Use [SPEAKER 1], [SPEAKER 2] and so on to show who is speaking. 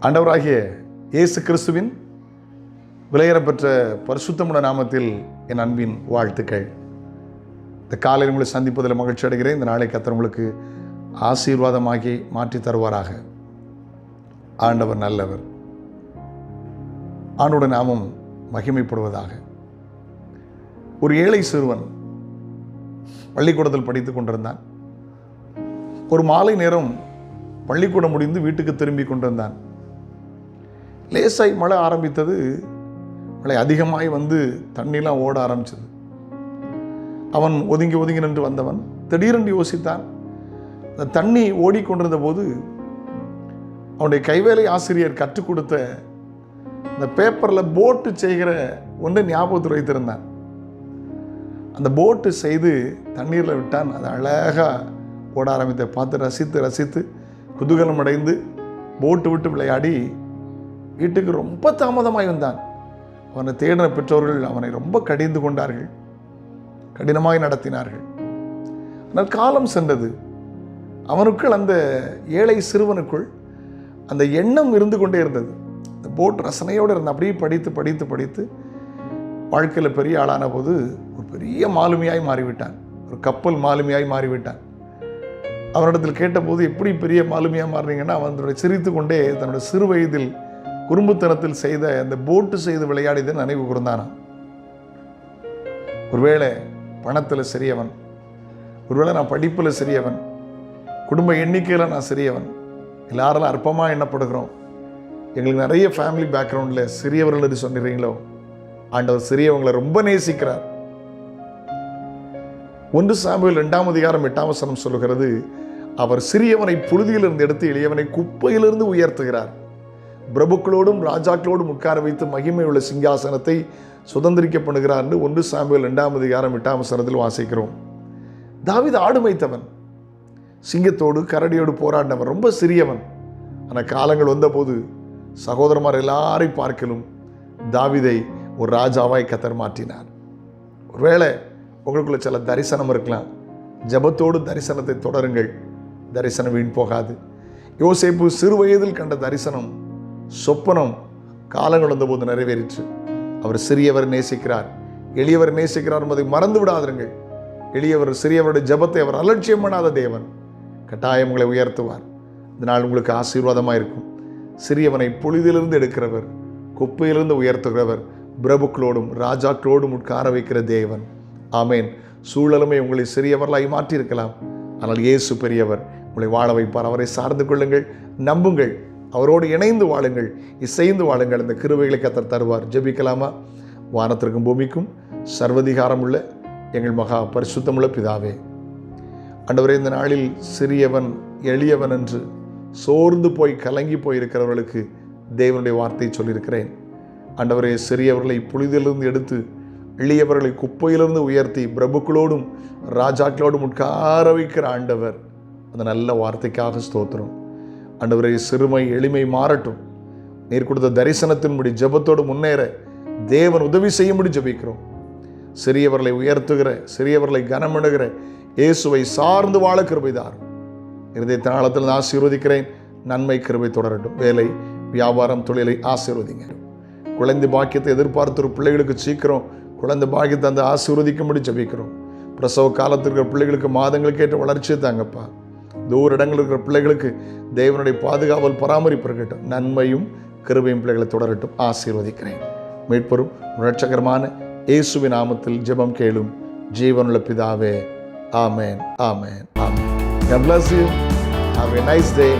[SPEAKER 1] ஆண்டவராகிய இயேசு கிறிஸ்துவின் விலையேறப்பெற்ற பரிசுத்தமுட நாமத்தில் என் அன்பின் வாழ்த்துக்கள். இந்த காலையில் உங்களை சந்திப்பதில் மகிழ்ச்சி அடைகிறேன். இந்த நாளை கத்தர் உங்களுக்கு ஆசீர்வாதமாகி மாற்றி தருவாராக. ஆண்டவர் நல்லவர். ஆண்டோட நாமம் மகிமைப்படுவதாக. ஒரு ஏழை சிறுவன் பள்ளிக்கூடத்தில் படித்து கொண்டிருந்தான். ஒரு மாலை நேரம் பள்ளிக்கூடம் முடிந்து வீட்டுக்கு திரும்பி கொண்டிருந்தான். லேசாய் மழை ஆரம்பித்தது மழை அதிகமாய் வந்து தண்ணிலாம் ஓட ஆரம்பிச்சது. அவன் ஒதுங்கி ஒதுங்கி நின்று வந்தவன் திடீரென்று யோசித்தான் அந்த தண்ணி ஓடிக்கொண்டிருந்த போது அவனுடைய கைவேலை ஆசிரியர் கற்றுக் கொடுத்த இந்த பேப்பரில் போட்டு செய்கிற ஒன்றை ஞாபகத்தில் வைத்திருந்தான். அந்த போட்டு செய்து தண்ணீரில் விட்டான். அது அழகாக ஓட ஆரம்பித்த பார்த்து ரசித்து ரசித்து குதூகலம் அடைந்து போட்டு விட்டு விளையாடி வீட்டுக்கு ரொம்ப தாமதமாய் வந்தான் அவனை தேடின பெற்றோர்கள் அவனை ரொம்ப கடிந்து கொண்டார்கள். கடினமாய் நடத்தினார்கள். ஆனால் காலம் சென்றது. அவனுக்குள் அந்த ஏழை சிறுவனுக்குள் அந்த எண்ணம் இருந்து கொண்டே இருந்தது. இந்த போட் ரசனையோடு இருந்த அப்படியே படித்து படித்து படித்து வாழ்க்கையில் பெரிய ஆளான போது ஒரு பெரிய மாலுமியாய் மாறிவிட்டான். ஒரு கப்பல் மாலுமியாய் மாறிவிட்டான். அவனிடத்தில் கேட்டபோது எப்படி பெரிய மாலுமியாக மாறினீங்கன்னா அவன் தன்னுடைய சிரித்து கொண்டே தன்னுடைய சிறு வயதில் குறும்புத்தனத்தில் செய்த அந்த போட்டு செய்து விளையாடியதை நினைவு கூர்ந்தானான் ஒருவேளை பணத்தில் சிறியவன் ஒருவேளை நான் படிப்பில் சிறியவன் குடும்ப எண்ணிக்கையில் நான் சிறியவன் எல்லாரும் அற்பமாக எண்ணப்படுகிறோம். எங்களுக்கு நிறைய ஃபேமிலி பேக்ரவுண்டில் சிறியவர்கள் என்று சொன்னீங்களோ ஆண்டவர் சிறியவங்களை ரொம்ப நேசிக்கிறார். ஒன்று சாமியில் ரெண்டாம் அதிகாரம் எட்டாம் வசனம் சொல்லுகிறது அவர் சிறியவனை புழுதியிலிருந்து எடுத்து எளியவனை குப்பையிலிருந்து உயர்த்துகிறார். பிரபுக்களோடும் ராஜாக்களோடும் உட்கார வைத்து மகிமையுள்ள சிங்காசனத்தை சுதந்திரிக்கப்படுகிறார் என்று ஒன்று சாம்பியல் ரெண்டாம் அதிகாரம் எட்டாம் சனத்தில் வாசிக்கிறோம். தாவித ஆடு வைத்தவன் சிங்கத்தோடு கரடியோடு போராடினவன் ரொம்ப சிறியவன். ஆனால் காலங்கள் வந்தபோது சகோதரமார் எல்லாரையும் பார்க்கலும் தாவிதை ஒரு ராஜாவாய் கத்தர் மாற்றினார். ஒருவேளை உங்களுக்குள்ள சில தரிசனம் இருக்கலாம். ஜபத்தோடு தரிசனத்தை தொடருங்கள். தரிசனம் வீண் போகாது. யோசேப்பு சிறு வயதில் கண்ட தரிசனம் சொப்பனம் காலங்கள் வந்தபோது நிறைவேறிற்று. அவர் சிறியவர் நேசிக்கிறார். எளியவர் நேசிக்கிறார் என்பதை மறந்து விடாதிருங்கள். எளியவர் சிறியவருடைய ஜபத்தை அவர் அலட்சியம் பண்ணாத தேவன். கட்டாயம் உங்களை உயர்த்துவார். இதனால் உங்களுக்கு ஆசீர்வாதமாக இருக்கும். சிறியவனை புழுதிலிருந்து எடுக்கிறவர் குப்பையிலிருந்து உயர்த்துகிறவர் பிரபுக்களோடும் ராஜாக்களோடும் உட்கார வைக்கிற தேவன். ஆமேன். சூழலுமே உங்களை சிறியவர்களாய் மாற்றியிருக்கலாம். ஆனால் இயேசு பெரியவர் உங்களை வாழ வைப்பார். அவரை சார்ந்து கொள்ளுங்கள் நம்புங்கள். அவரோடு இணைந்து வாழுங்கள் இசைந்து வாழுங்கள். இந்த கிருவைகளை கத்தர் தருவார். ஜெபிக்கலாமா? வானத்திற்கும் பூமிக்கும் சர்வதிகாரம் உள்ள எங்கள் மகா பரிசுத்தமுள்ள பிதாவே அண்டவரே இந்த நாளில் சிறியவன் எளியவன் என்று சோர்ந்து போய் கலங்கி போயிருக்கிறவர்களுக்கு தேவனுடைய வார்த்தையை சொல்லியிருக்கிறேன். அண்டவரே சிறியவர்களை புனிதிலிருந்து எடுத்து எளியவர்களை குப்பையிலிருந்து உயர்த்தி பிரபுக்களோடும் ராஜாக்களோடும் உட்கார வைக்கிற ஆண்டவர். அந்த நல்ல வார்த்தைக்காக ஸ்தோத்திரம். அண்டவரை சிறுமை எளிமை மாறட்டும். நீர் கொடுத்த தரிசனத்தின்படி ஜெபத்தோடு முன்னேற தேவன் உதவி செய்யும்படி ஜெபிக்கிறோம். சிறியவர்களை உயர்த்துகிற சிறியவர்களை கனமிடுகிற இயேசுவை சார்ந்து வாழ கிருபைதார் இருதய தாளத்தில் நான் ஆசீர்வதிக்கிறேன். நன்மை கிருபை தொடரட்டும். வேலை வியாபாரம் தொழிலை ஆசீர்வதிங்க. குழந்தை பாக்கியத்தை எதிர்பார்த்துற பிள்ளைகளுக்கு சீக்கிரம் குழந்தை பாக்கியத்தை அந்த ஆசீர்வதிக்கும்படி ஜபிக்கிறோம். பிரசவ காலத்திற்கு இருக்கிற பிள்ளைகளுக்கு மாதங்களுக்கு ஏற்ற வளர்ச்சியை தாங்கப்பா. தூர இடங்களில் இருக்கிற பிள்ளைகளுக்கு தேவனுடைய பாதுகாவல் பராமரிப்பு இருக்கட்டும். நன்மையும் கிருபையும் பிள்ளைகளை தொடரட்டும். ஆசீர்வதிக்கிறேன். மீட்பரும் உணர்ச்சகரமான இயேசுவின் நாமத்தில் ஜெபம் கேளும் ஜீவனுள்ள பிதாவே. ஆமேன். ஆமேன். ஆமேன். God bless you. Have a nice day.